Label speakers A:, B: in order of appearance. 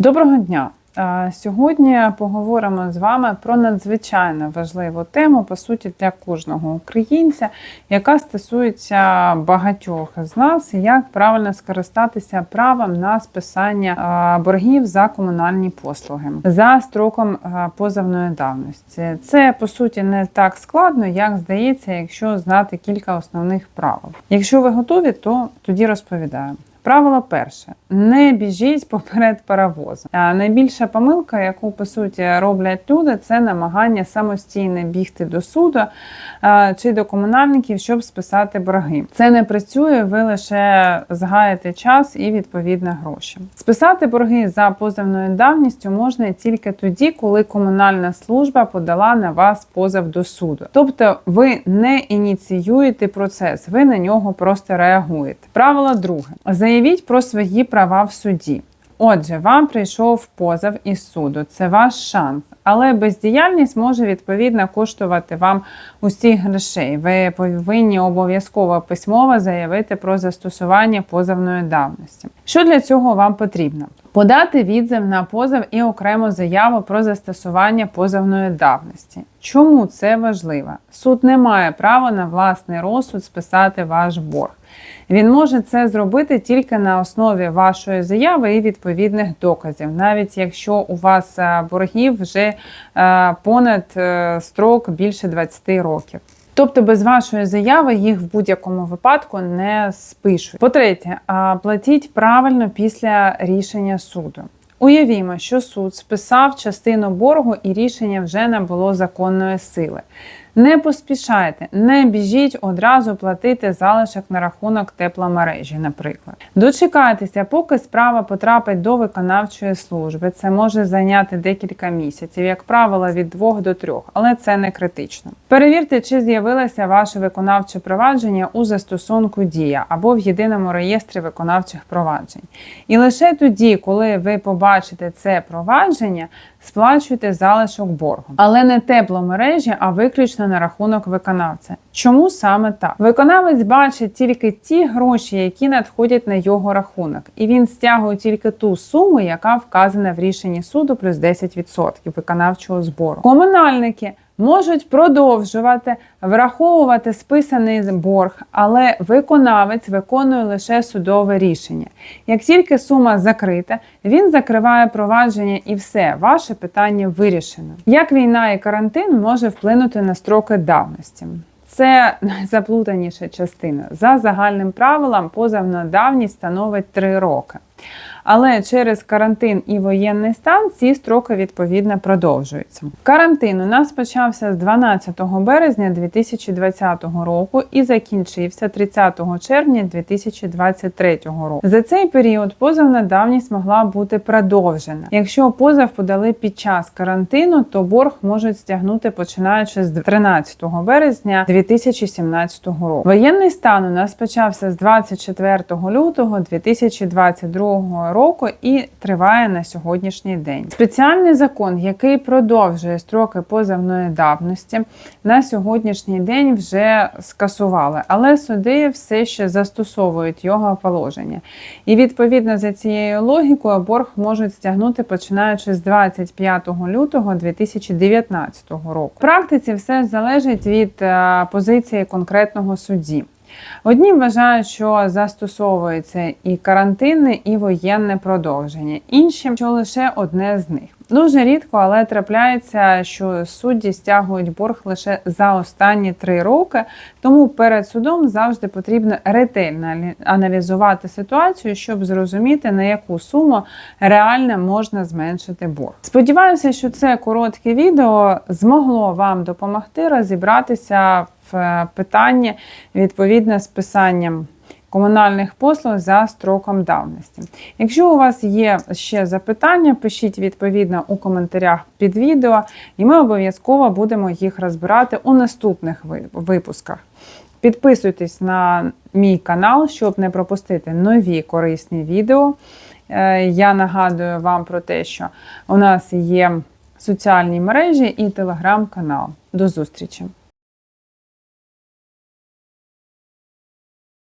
A: Доброго дня! Сьогодні поговоримо з вами про надзвичайно важливу тему, по суті, для кожного українця, яка стосується багатьох з нас, як правильно скористатися правом на списання боргів за комунальні послуги за строком позовної давності. Це по суті не так складно, як здається, якщо знати кілька основних правил. Якщо ви готові, то тоді розповідаю. Правило перше: не біжіть поперед паровозу. А найбільша помилка, яку по суті роблять люди, це намагання самостійно бігти до суду чи до комунальників, щоб списати борги. Це не працює, ви лише згаєте час і відповідно гроші. Списати борги за позовною давністю можна тільки тоді, коли комунальна служба подала на вас позов до суду. Тобто ви не ініціюєте процес, ви на нього просто реагуєте. Правило друге: заявіть про свої права в суді. Отже, вам прийшов позов із суду, це ваш шанс. Але бездіяльність може відповідно коштувати вам усіх грошей. Ви повинні обов'язково письмово заявити про застосування позовної давності. Що для цього вам потрібно? Подати відзив на позов і окрему заяву про застосування позовної давності. Чому це важливо? Суд не має права на власний розсуд списати ваш борг. Він може це зробити тільки на основі вашої заяви і відповідних доказів, навіть якщо у вас е, боргів вже понад е, строк більше 20 років. Тобто без вашої заяви їх в будь-якому випадку не спишуть. По-третє, платіть правильно після рішення суду. Уявімо, що суд списав частину боргу і рішення вже не було законної сили. Не поспішайте, не біжіть одразу платити залишок на рахунок тепломережі, наприклад. Дочекайтеся, поки справа потрапить до виконавчої служби. Це може зайняти декілька місяців, як правило, від 2 до 3, але це не критично. Перевірте, чи з'явилося ваше виконавче провадження у застосунку Дія або в єдиному реєстрі виконавчих проваджень. І лише тоді, коли ви побачите це провадження, сплачуйте залишок боргу, але не тепломережі, а виключно на рахунок виконавця. Чому саме так? Виконавець бачить тільки ті гроші, які надходять на його рахунок, і він стягує тільки ту суму, яка вказана в рішенні суду, плюс 10% виконавчого збору. Комунальники. Можуть продовжувати враховувати списаний борг, але виконавець виконує лише судове рішення. Як тільки сума закрита, він закриває провадження і все, ваше питання вирішено. Як війна і карантин може вплинути на строки давності? Це найзаплутаніша частина. За загальним правилом, позовна давність становить 3 роки. Але через карантин і воєнний стан ці строки відповідно продовжуються. Карантин у нас почався з 12 березня 2020 року і закінчився 30 червня 2023 року. За цей період позовна давність могла бути продовжена. Якщо позов подали під час карантину, то борг можуть стягнути починаючи з 13 березня 2017 року. Воєнний стан у нас почався з 24 лютого 2022 року і триває на сьогоднішній день. Спеціальний закон, який продовжує строки позовної давності, на сьогоднішній день вже скасували, але суди все ще застосовують його положення. І відповідно за цією логікою борг можуть стягнути починаючи з 25 лютого 2019 року. В практиці все залежить від е, позиції конкретного судді. Одні вважають, що застосовується і карантинне, і воєнне продовження, інші, що лише одне з них. Дуже рідко, але трапляється, що судді стягують борг лише за останні три роки. Тому перед судом завжди потрібно ретельно аналізувати ситуацію, щоб зрозуміти, на яку суму реально можна зменшити борг. Сподіваюся, що це коротке відео змогло вам допомогти розібратися в питанні відповідно з писанням комунальних послуг за строком давності. Якщо у вас є ще запитання, пишіть відповідно у коментарях під відео, і ми обов'язково будемо їх розбирати у наступних випусках. Підписуйтесь на мій канал, щоб не пропустити нові корисні відео. Е, я нагадую вам про те, що у нас є соціальні мережі і телеграм-канал. До зустрічі!